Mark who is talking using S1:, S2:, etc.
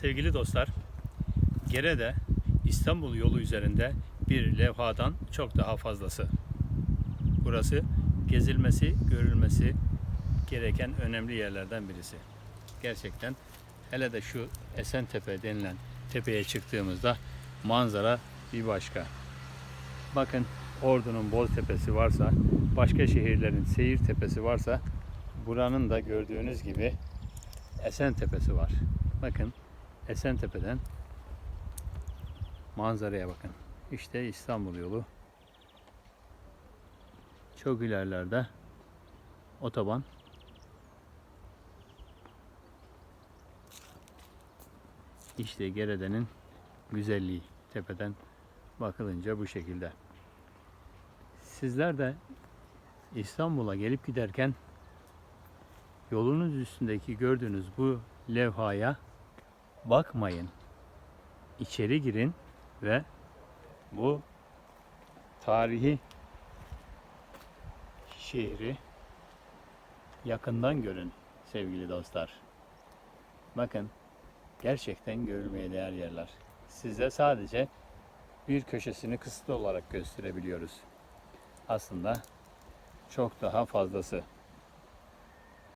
S1: Sevgili dostlar, Gere'de İstanbul yolu üzerinde bir levhadan çok daha fazlası. Burası gezilmesi, görülmesi gereken önemli yerlerden birisi. Gerçekten hele de şu Esentepe denilen tepeye çıktığımızda manzara bir başka. Bakın Ordu'nun Boztepe'si varsa, başka şehirlerin Seyir Tepesi varsa buranın da gördüğünüz gibi Esentepe'si var. Bakın Esentepe'den manzaraya bakın. İşte İstanbul yolu. Çok ilerlerde otoban. İşte Gerede'nin güzelliği tepeden bakılınca bu şekilde. Sizler de İstanbul'a gelip giderken yolunuz üstündeki gördüğünüz bu levhaya bakmayın. İçeri girin ve bu tarihi şehri yakından görün sevgili dostlar. Bakın gerçekten görülmeye değer yerler. Size sadece bir köşesini kısıtlı olarak gösterebiliyoruz. Aslında çok daha fazlası.